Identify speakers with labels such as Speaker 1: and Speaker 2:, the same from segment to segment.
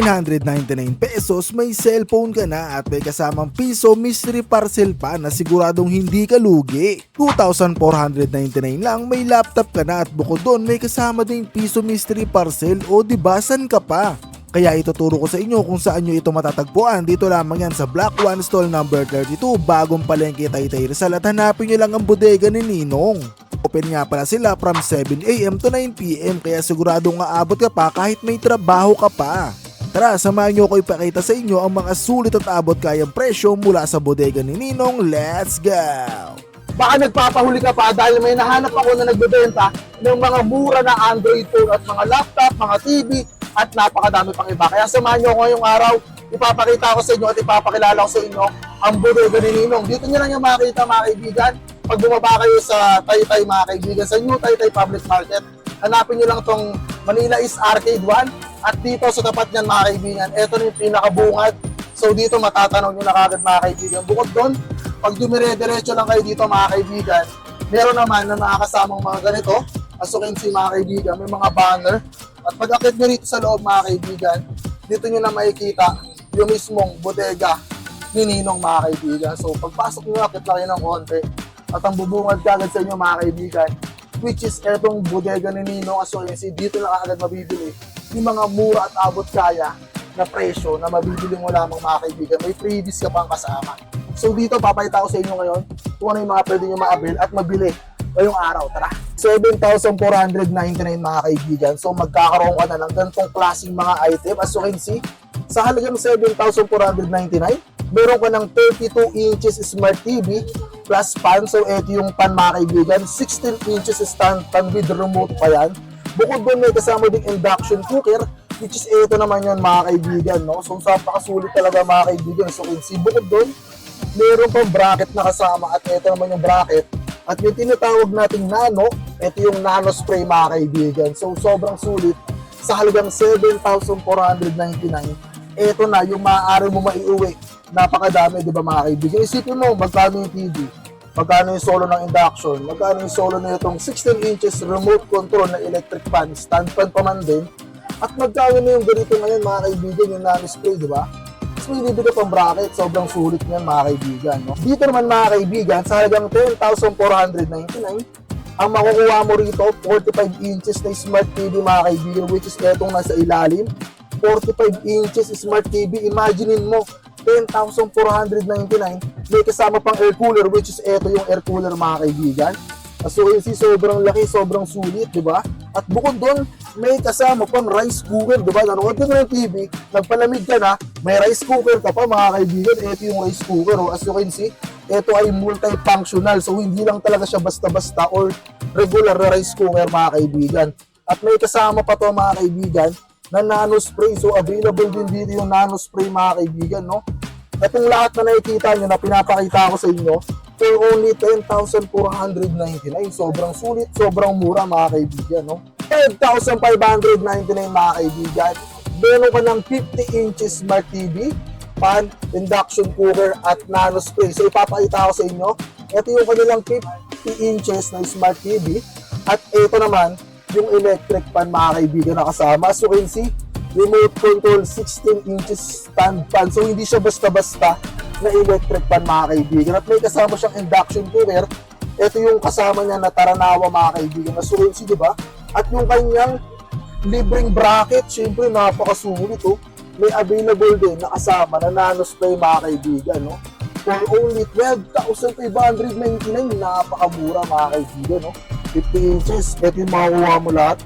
Speaker 1: 999 pesos may cellphone ka na at may kasamang piso mystery parcel pa na siguradong hindi ka lugi. 2,499 lang may laptop ka na at bukod doon may kasama ding piso mystery parcel o dibasan ka pa. Kaya ituturo ko sa inyo kung saan nyo ito matatagpuan. Dito lamang yan sa Black One Stall number 32, bagong palengke Taytay Rizal at hanapin nyo lang ang bodega ni Ninong. Open nga pala sila from 7am to 9pm kaya siguradong aabot ka pa kahit may trabaho ka pa. Tara, samahan nyo ko ipakita sa inyo ang mga sulit at abot kayang presyo mula sa bodega ni Ninong. Let's go!
Speaker 2: baka nagpapahuli ka pa dahil may nahanap ako na nagbebenta ng mga mura na Android phone at mga laptop, mga TV, at napakadami pang iba. Kaya samahan nyo ako ngayong araw, ipapakita ko sa inyo at ipapakilala ko sa inyo ang bodega ni Ninong. Dito nyo lang yung makikita mga kaibigan. Pag bumaba kayo sa Taytay mga kaibigan, sa New Taytay Public Market, hanapin nyo lang tong Manila East Arcade 1 at dito sa tapat niyan mga kaibigan, ito na yung pinakabungad. So dito matatanaw nyo na kagad mga kaibigan. Bukod doon, pag dumire-diretso lang kayo dito mga kaibigan, meron naman na nakakasamang mga ganito. As you can see mga kaibigan, may mga banner. At pag akit nyo rito sa loob mga kaibigan, dito nyo na makikita yung mismong bodega ni Ninong mga kaibigan. So pagpasok nyo, akit lang kayo ng konti. At ang bubungad kagad sa inyo mga kaibigan, which is etong bodega ni Ninong. As you can see, dito lang agad mabibili yung mga mura at abot kaya na presyo na mabibili mo lamang mga kaibigan. May freebies ka pang kasama. So dito, papakita ko sa inyo ngayon kung ano yung mga pwede nyo ma-avail at mabili ngayong araw. Tara! 7,499 mga kaibigan. So magkakaroon ka na ng ganitong klaseng mga item. As you can see, sa halagang 7,499, meron ka ng 32 inches smart TV plus pan. So ito yung pan mga kaibigan. 16 inches stand pan with remote pa yan. Bukod doon may kasama ding induction cooker which is ito naman yan mga kaibigan. No? So napakasulit talaga mga kaibigan. So can see bukod doon, meron pang bracket na kasama at ito naman yung bracket. At yung tinatawag nating nano, ito yung nano spray mga kaibigan. So sobrang sulit sa halagang 7,499. Ito na yung maaari mo maiuwi. Napakadami, di ba mga kaibigan? Isipin mo, magkano yung TV? Magkano yung solo ng induction? Magkano yung solo na itong 16 inches remote control na electric fan? Stand fan pa man din. At magkano na yung ganito ngayon mga kaibigan, yung nano spray, di ba? Mas may bibigay pang bracket, sobrang sulit niyan mga kaibigan. No? Dito naman mga kaibigan, sa halagang 10,499, ang makukuha mo rito, 45 inches na smart TV mga kaibigan, which is etong nasa ilalim. 45 inches smart TV, imaginein mo, 10,499, may kasama pang air cooler, which is eto yung air cooler mga kaibigan. So yun si sobrang laki, sobrang sulit, di ba? At bukod doon, may kasama pang rice cooker, di ba? Nanood ka na ng TV, nagpalamig ka na, may rice cooker ka pa mga kaibigan. Ito yung rice cooker, oh. as you can see, ito ay multifunctional. So hindi lang talaga siya basta-basta or regular na rice cooker mga kaibigan. At may kasama pa to mga kaibigan na nano spray. So available din dito yung nano spray mga kaibigan, no? Itong lahat na nakikita nyo na pinapakita ko sa inyo for only 10,499. Sobrang sulit, sobrang mura mga kaibigan, no? 5,599 mga kaibigan. Meron ka ng 50 inches smart TV, pan, induction cooker, at nano spray. So ipapakita ko sa inyo. Ito yung kanilang 50 inches na smart TV. At ito naman, yung electric pan mga kaibigan na kasama. As you can see, remote control 16 inches stand fan. So hindi siya basta-basta na electric pan mga kaibigan. At may kasama siyang induction cooker. Ito yung kasama niya na Taranawa mga kaibigan. Na Surensi, di ba? At yung kanyang libreng bracket, syempre napakasulit oh. May available din na kasama na nano spray mga kaibigan. No? For only 12,599, napakamura mga kaibigan. No? 50 inches, ito yung makukuha mo lahat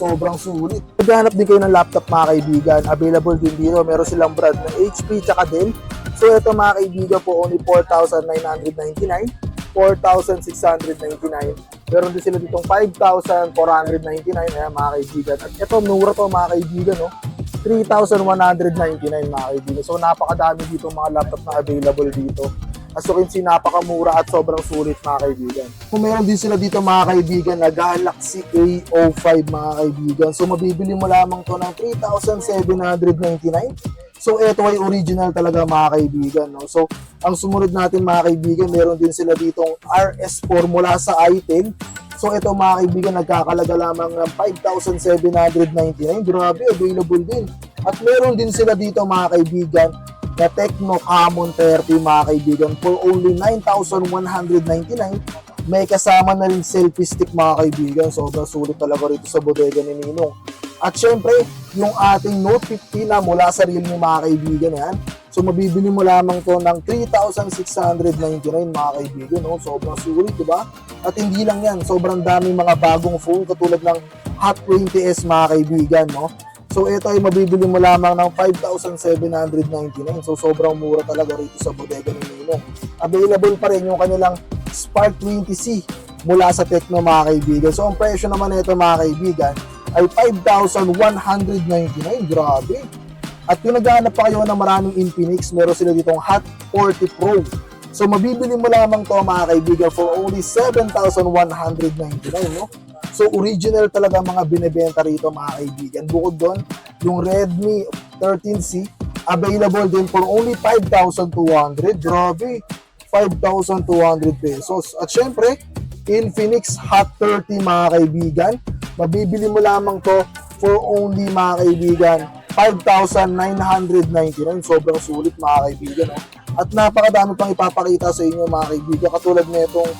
Speaker 2: sobrang sulit. Naghanap din kayo ng laptop mga kaibigan. Available din dito. Meron silang brand na HP tsaka Dell. So ito mga kaibigan po only 4,999, 4,699. Meron din sila ditong 5,499 ayan mga kaibigan. At ito mura to mga kaibigan no. 3,199 mga kaibigan. So napakadami dito mga laptop na available dito. As you can see, napakamura at sobrang sulit mga kaibigan. Kung meron din sila dito mga kaibigan na Galaxy A05 mga kaibigan. So mabibili mo lamang to ng 3,799. So ito ay original talaga mga kaibigan. No? So ang sumunod natin mga kaibigan, meron din sila ditong RS4 mula sa item. So ito mga kaibigan, nagkakalaga lamang ng 5,799. Grabe, available din. At meron din sila dito mga kaibigan na Tecno Camon 30 mga kaibigan for only 9,199 may kasama na rin selfie stick mga kaibigan. Sobrang sulit talaga rito sa bodega ni Ninong. At syempre, yung ating Note 50 na mula sa Realme mga kaibigan yan. So mabibili mo lamang to ng 3,699 mga kaibigan. No? Sobrang sulit, di ba? At hindi lang yan, sobrang daming mga bagong phone katulad ng Hot 20s mga kaibigan. No? So ito ay mabibili mo lamang ng 5,799. So sobrang mura talaga rito sa bodega ni Ninong. Available pa rin yung kanilang Spark 20C mula sa Tecno mga kaibigan. So ang presyo naman nito mga kaibigan ay 5,199. Grabe. At kung naghahanap pa kayo ng maraming Infinix, meron sila ditong Hot 40 Pro. So mabibili mo lamang to mga kaibigan for only 7,199, no? So original talaga mga binebenta rito mga kaibigan. Bukod doon, yung Redmi 13C available din for only 5,200. Grabe, 5,200 pesos. At syempre, Infinix Hot 30 mga kaibigan. Mabibili mo lamang to for only mga kaibigan 5,999. Sobrang sulit mga kaibigan. No? At napakadami pang ipapakita sa inyo mga kaibigan. Katulad nitong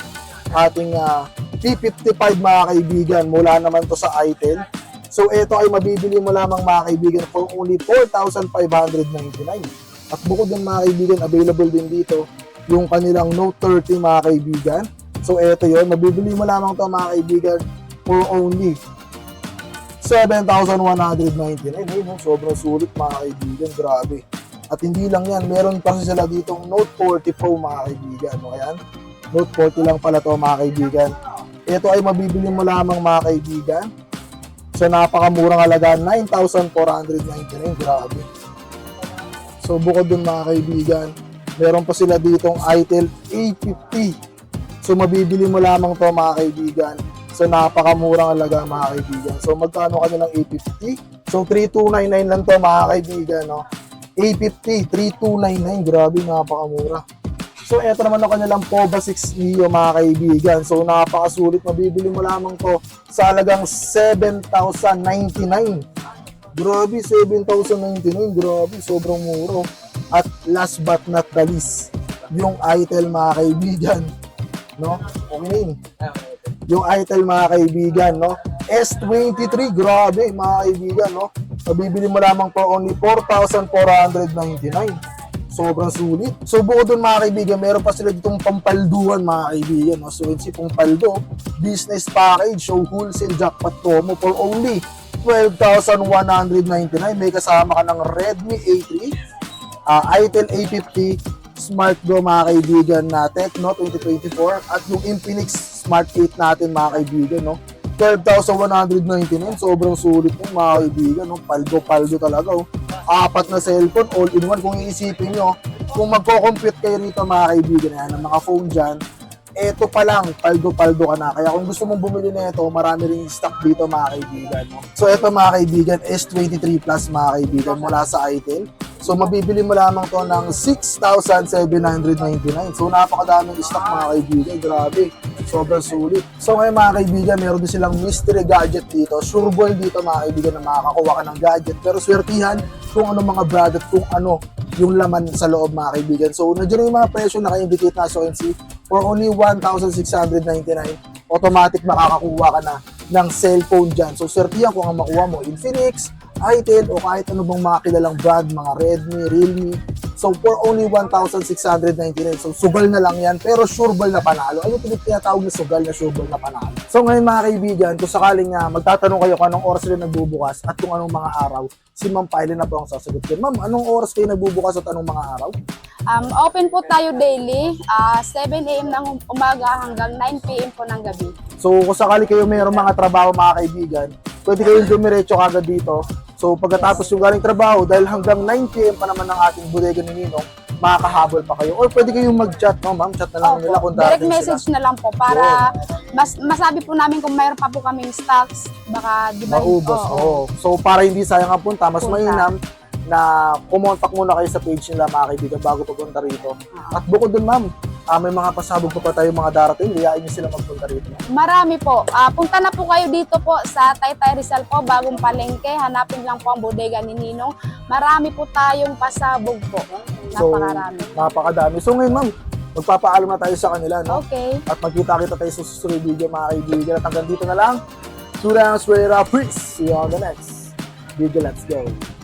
Speaker 2: ating ah, P55 mga kaibigan. Mula naman to sa ITEL. So ito ay mabibili mo lamang mga kaibigan for only 4,599. At bukod din mga kaibigan, available din dito yung kanilang Note 30 mga kaibigan. So ito yon mabibili mo lamang to mga kaibigan for only 7,199. Ayun, no? sobrang sulit mga kaibigan, grabe. At hindi lang yan, meron pa sila ditong Note 40 Pro mga kaibigan. No? Ayan, Note 40 lang pala to mga kaibigan. Ito ay mabibili mo lamang mga kaibigan sa napakamurang halaga, 9,499. Grabe. So bukod dun mga kaibigan, meron pa sila ditong ITEL A50. So mabibili mo lamang to mga kaibigan sa napakamurang halaga mga kaibigan. So magkano kanilang A50? So 3299 lang to mga kaibigan, no? A50, 3299. Grabe, napakamura. So eto naman ang kanilang POVA 6 Neo mga kaibigan. So napakasulit, mabibili mo lamang to sa halagang 7,099. Grabe, 7,099. Grabe, sobrang muro. At last but not the least, yung ITEL mga kaibigan. No? Okay. Yung ITEL mga kaibigan, no? S23, grabe mga kaibigan, no? Mabibili mo lamang for only 4,499. Sobrang sulit. So bukod dun mga kaibigan, meron pa sila ditong pampalduan mga kaibigan. No? So si Pampaldo, business package, so wholesale jackpot promo for only 12,199. May kasama ka ng Redmi A3, uh, Itel A50, Smart Go mga kaibigan na Tecno 2024 at yung Infinix Smart 8 natin mga kaibigan no 12,199 sobrang sulit ng mga kaibigan no paldo-paldo talaga oh. apat na cellphone all in one kung iisipin nyo kung magko-compute kayo rito mga kaibigan yan ng mga phone dyan eto pa lang, paldo-paldo ka na. Kaya kung gusto mong bumili na ito, marami rin stock dito mga kaibigan. No? So ito mga kaibigan, S23 Plus mga kaibigan mula sa Itel. So mabibili mo lamang to ng 6,799. So napakadaming stock mga kaibigan, grabe. Sobrang sulit. So ngayon mga kaibigan, meron din silang mystery gadget dito. Sure dito mga kaibigan na makakakuha ka ng gadget. Pero swertihan kung ano mga at kung ano yung laman sa loob mga kaibigan. So nandiyan yung mga presyo na ka-indicate na sa ONC for only 1,699 automatic makakakuha ka na ng cellphone dyan. So, swertihan kung ang makuha mo, Infinix, Itel, o kahit ano bang mga kilalang brand, mga Redmi, Realme. So, for only 1,699. So, sugal na lang yan, pero sureball na panalo. Ano yung tinatawag na sugal na sureball na panalo? So, ngayon mga kaibigan, kung sakaling nga magtatanong kayo kung anong oras sila nagbubukas at kung anong mga araw, si Ma'am Pilot na po ang sasagot ko. Ma'am, anong oras kayo nagbubukas at anong mga araw?
Speaker 3: Um, open po tayo daily, ah 7 a.m. ng umaga hanggang 9 p.m. po ng gabi.
Speaker 2: So, kung sakali kayo mayroong mga trabaho mga kaibigan, pwede kayong dumiretso kagad dito. So, pagkatapos yung galing trabaho, dahil hanggang 9 p.m. pa naman ng ating bodega ni Ninong, makakahabol pa kayo. Or pwede kayong mag-chat, no, ma'am? Chat na lang nila kung
Speaker 3: direct
Speaker 2: darating
Speaker 3: message
Speaker 2: sila.
Speaker 3: na lang po para mas masabi po namin kung mayroon pa po kaming stocks, baka di ba?
Speaker 2: Maubos,
Speaker 3: Oo.
Speaker 2: oo. So, para hindi sayang ang punta, mas
Speaker 3: Punta.
Speaker 2: mainam na kumontak muna kayo sa page nila mga kaibigan bago papunta rito.
Speaker 3: Ah.
Speaker 2: At bukod dun, ma'am, Ah, may mga pasabog pa pa tayo mga darating. Liyain niyo sila magpunta rito.
Speaker 3: Marami po. Ah, punta na po kayo dito po sa Taytay Rizal po, bagong palengke. Hanapin lang po ang bodega ni Ninong. Marami po tayong pasabog po.
Speaker 2: So,
Speaker 3: Napakarami.
Speaker 2: napakadami. So ngayon, ma'am, magpapaalam na tayo sa kanila, no?
Speaker 3: Okay.
Speaker 2: At magkita-kita tayo sa susunod video, mga kaibigan. At hanggang dito na lang. Surang Suera, peace! See you on the next video. Let's go!